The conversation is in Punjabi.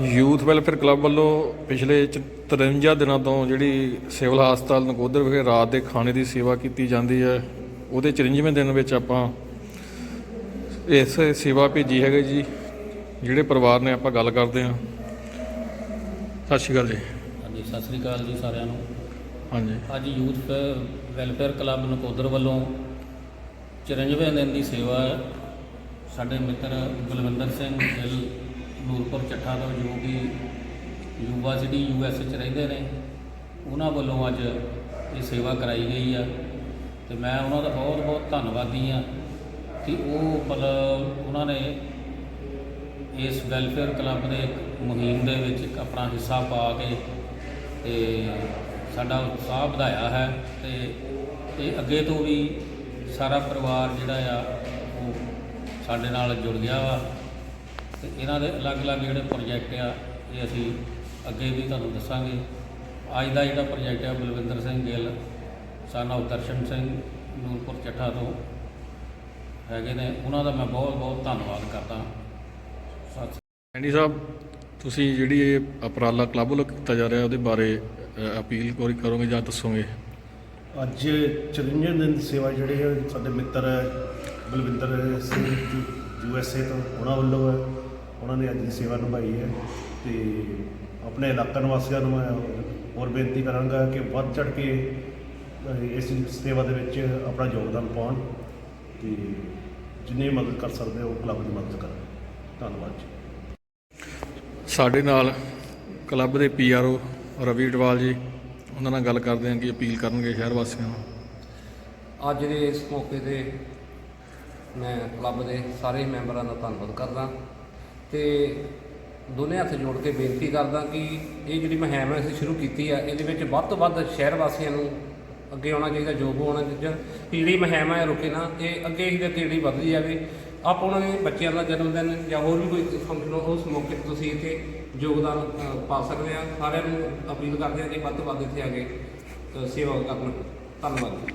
ਯੂਥ ਵੈਲਫੇਅਰ ਕਲੱਬ ਵੱਲੋਂ ਪਿਛਲੇ ਚ- 53 ਦਿਨਾਂ ਤੋਂ ਜਿਹੜੀ ਸਿਵਲ ਹਸਪਤਾਲ ਨਕੋਦਰ ਵਿਖੇ ਰਾਤ ਦੇ ਖਾਣੇ ਦੀ ਸੇਵਾ ਕੀਤੀ ਜਾਂਦੀ ਹੈ ਉਹਦੇ 54ਵੇਂ ਦਿਨ ਵਿੱਚ ਆਪਾਂ ਇਸ ਸੇਵਾ ਭੇਜੀ ਹੈਗੇ ਜੀ। ਜਿਹੜੇ ਪਰਿਵਾਰ ਨੇ ਆਪਾਂ ਗੱਲ ਕਰਦੇ ਹਾਂ। ਸਤਿ ਸ਼੍ਰੀ ਅਕਾਲ ਜੀ। ਹਾਂਜੀ ਸਤਿ ਸ੍ਰੀ ਅਕਾਲ ਜੀ ਸਾਰਿਆਂ ਨੂੰ। ਹਾਂਜੀ। ਅੱਜ ਯੂਥ ਵੈਲਫੇਅਰ ਕਲੱਬ ਨਕੋਦਰ ਵੱਲੋਂ 54ਵੇਂ ਦਿਨ ਦੀ ਸੇਵਾ ਸਾਡੇ ਮਿੱਤਰ ਬਲਵਿੰਦਰ ਸਿੰਘ ਗਿੱਲ ਨੂਰਪੁਰ ਚੱਠਾ ਤੋਂ ਜੋ ਕਿ ਯੂਵਾ ਸਿਟੀ, ਯੂਐਸ ਚ ਰਹਿੰਦੇ ਨੇ, ਉਹਨਾਂ ਵੱਲੋਂ ਅੱਜ ਇਹ ਸੇਵਾ ਕਰਾਈ ਗਈ ਆ। ਤੇ ਮੈਂ ਉਹਨਾਂ ਦਾ ਬਹੁਤ ਬਹੁਤ ਧੰਨਵਾਦੀ ਆ ਕਿ ਉਹ ਮਤਲਬ ਉਹਨਾਂ ਨੇ ਇਸ ਵੈਲਫੇਅਰ ਕਲੱਬ ਦੇ ਇੱਕ ਮੁਹਿੰਮ ਦੇ ਵਿੱਚ ਇੱਕ ਆਪਣਾ ਹਿੱਸਾ ਪਾ ਕੇ ਤੇ ਸਾਡਾ ਉਤਸ਼ਾਹ ਵਧਾਇਆ ਹੈ ਤੇ ਇਹ ਅੱਗੇ ਤੋਂ ਵੀ ਸਾਰਾ ਪਰਿਵਾਰ ਜਿਹੜਾ ਆ, ਉਹ ਸਾਡੇ ਨਾਲ ਜੁੜ ਗਿਆ ਵਾ। ਤੇ ਇਹਨਾਂ ਦੇ ਅਲੱਗ-ਅਲੱਗ ਜਿਹੜੇ ਪ੍ਰੋਜੈਕਟ ਆ ਇਹ ਅਸੀਂ ਅੱਗੇ ਵੀ ਤੁਹਾਨੂੰ ਦੱਸਾਂਗੇ। ਅੱਜ ਦਾ ਜਿਹੜਾ ਪ੍ਰੋਜੈਕਟ ਆ ਬਲਵਿੰਦਰ ਸਿੰਘ ਗਿੱਲ ਸਾਨਾ ਦਰਸ਼ਨ ਸਿੰਘ ਨੂਰਪੁਰ ਚੱਠਾ ਤੋਂ ਹੈਗੇ ਨੇ। ਉਹਨਾਂ ਦਾ ਮੈਂ ਬਹੁਤ-ਬਹੁਤ ਧੰਨਵਾਦ ਕਰਦਾ। ਸਤਿ ਐਂਡੀ ਸਾਹਿਬ ਤੁਸੀਂ ਜਿਹੜੀ ਇਹ ਉਪਰਾਲਾ ਕਲੱਬ ਵੱਲੋਂ ਕੀਤਾ ਜਾ ਰਿਹਾ ਉਹਦੇ ਬਾਰੇ ਅਪੀਲ ਕੋਈ ਕਰੋਗੇ ਜਾਂ ਦੱਸੋਗੇ? ਅੱਜ 54 ਦਿਨ ਦੀ ਸੇਵਾ ਜਿਹੜੇ ਹੈ ਸਾਡੇ ਮਿੱਤਰ ਹੈ Balwinder Singh U S A ਤੋਂ ਉਹਨਾਂ ਵੱਲੋਂ ਹੈ। ਉਹਨਾਂ ਨੇ ਅੱਜ ਦੀ ਸੇਵਾ ਨਿਭਾਈ ਹੈ ਤੇ ਆਪਣੇ ਇਲਾਕਾ ਨਿਵਾਸੀਆਂ ਨੂੰ ਮੈਂ ਹੋਰ ਬੇਨਤੀ ਕਰਾਂਗਾ ਕਿ ਵੱਧ ਚੜ ਕੇ ਇਸ ਸੇਵਾ ਦੇ ਵਿੱਚ ਆਪਣਾ ਯੋਗਦਾਨ ਪਾਉਣ ਤੇ ਜਿੰਨੀ ਮਦਦ ਕਰ ਸਕਦੇ ਹੋ ਕਲੱਬ ਦੀ ਮਦਦ ਕਰਨ। ਧੰਨਵਾਦ ਜੀ। ਸਾਡੇ ਨਾਲ ਕਲੱਬ ਦੇ ਪੀਆਰਓ ਰਵੀ ਡਵਾਲ ਜੀ ਉਹਨਾਂ ਨਾਲ ਗੱਲ ਕਰਦੇ ਹਾਂ ਕਿ ਅਪੀਲ ਕਰਨਗੇ ਸ਼ਹਿਰ ਵਾਸੀਆਂ ਨੂੰ। ਅੱਜ ਦੇ ਇਸ ਮੌਕੇ ਤੇ ਮੈਂ ਕਲੱਬ ਦੇ ਸਾਰੇ ਮੈਂਬਰਾਂ ਦਾ ਧੰਨਵਾਦ ਕਰਦਾ। ਤੇ ਦੋਨੇ ਹੱਥ ਜੋੜ ਕੇ ਬੇਨਤੀ ਕਰਦਾ ਕਿ ਇਹ ਜਿਹੜੀ ਮੁਹਿੰਮ ਅਸੀਂ ਸ਼ੁਰੂ ਕੀਤੀ ਆ, ਇਹਦੇ ਵਿੱਚ ਵੱਧ ਤੋਂ ਵੱਧ ਸ਼ਹਿਰ ਵਾਸੀਆਂ ਨੂੰ ਅੱਗੇ ਆਉਣਾ ਚਾਹੀਦਾ ਯੋਗ ਹੋਣਾ ਚਾਹੀਦਾ। ਕਿ ਜਿਹੜੀ ਮੁਹਿੰਮ ਹੈ ਰੁਕੇ ਨਾ, ਇਹ ਅੱਗੇ ਹੀ ਤੇ ਅੱਗੇ ਜਿਹੜੀ ਵੱਧਦੀ ਜਾਵੇ। ਆਪ ਉਹਨਾਂ ਦੇ ਬੱਚਿਆਂ ਦਾ ਜਨਮ ਦਿਨ ਜਾਂ ਹੋਰ ਵੀ ਕੋਈ ਫੰਕਸ਼ਨ ਹੋ, ਉਸ ਮੌਕੇ ਤੇ ਤੁਸੀਂ ਇੱਥੇ ਯੋਗਦਾਨ ਪਾ ਸਕਦੇ ਆ। ਸਾਰਿਆਂ ਨੂੰ ਅਪੀਲ ਕਰਦੇ ਆ ਕਿ ਵੱਧ ਤੋਂ ਵੱਧ ਇੱਥੇ ਆ ਕੇ ਸੇਵਾ ਕਰਨ। ਧੰਨਵਾਦ।